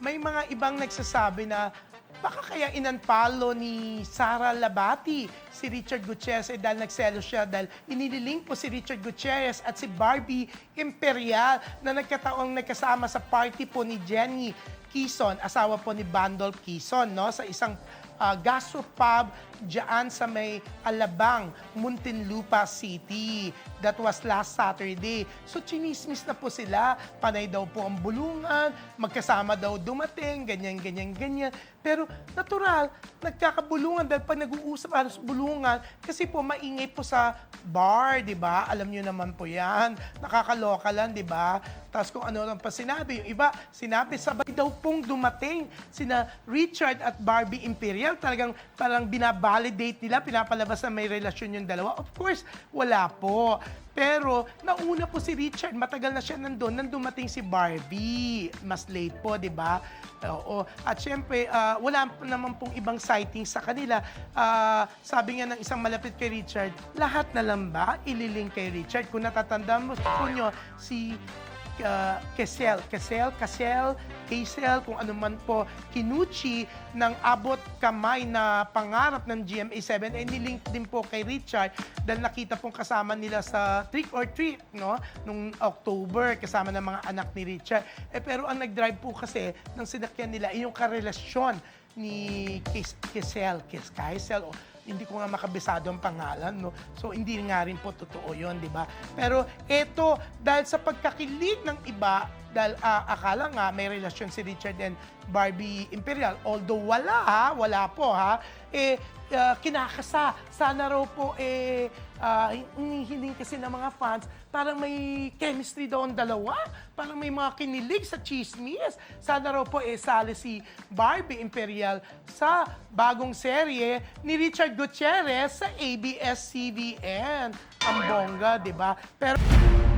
may mga ibang nagsasabi na baka kaya inunfollow ni Sara Labati si Richard Gutierrez eh, dahil nagselo siya dahil inililink po si Richard Gutierrez at si Barbie Imperial na nagkataong nagkasama sa party po ni Jenny Kison, asawa po ni Bandol Kison, no? Sa isang uh, gastropub dyan sa may Alabang, Muntinlupa City. That was last Saturday. So, chinismis na po sila. Panay daw po ang bulungan, magkasama daw dumating, ganyan, ganyan, ganyan. Pero, natural, nagkakabulungan dahil pag nag-uusap alas bulungan, kasi po maingay po sa bar, di ba? Alam nyo naman po yan. Nakakaloka lang, di ba? Tapos kung ano lang pa sinabi, yung iba, sinabi, sabay daw pong dumating sina Richard at Barbie Imperial. Talagang parang binabalidate nila, pinapalabas na may relasyon yung dalawa. Of course, wala po. Pero nauna po si Richard, matagal na siya nandun, nang dumating si Barbie. Mas late po, di ba? Oo. At syempre, ah, wala naman pong ibang sightings sa kanila. Ah, sabi nga ng isang malapit kay Richard, lahat na lang ba ililink kay Richard? Kung natatandaan mo po nyo, si uh, Kesel, Kesel, Kasel, Kesel, kung ano man po, Kinuchi ng abot kamay na pangarap ng GMA7 ay nilink din po kay Richard dahil nakita pong kasama nila sa Trick or Treat, no? Nung October, kasama ng mga anak ni Richard. Eh, pero ang nag-drive po kasi ng sinakyan nila yung karelasyon ni Kes Kesel, Kes Kaisel, o hindi ko nga makabisado ang pangalan, no? So, hindi nga rin po totoo yon di ba? Pero eto, dahil sa pagkakilig ng iba, dahil ah, akala nga may relasyon si Richard and Barbie Imperial, although wala ha, wala po ha, eh, ah, kinakasa. Sana raw po, eh, ah, hinihiling kasi ng mga fans, parang may chemistry daw ang dalawa. Parang may mga kinilig sa chismis. Sana raw po, eh, sali si Barbie Imperial sa bagong serye ni Richard Gutierrez sa ABS-CBN. Ang bongga, di ba? Pero...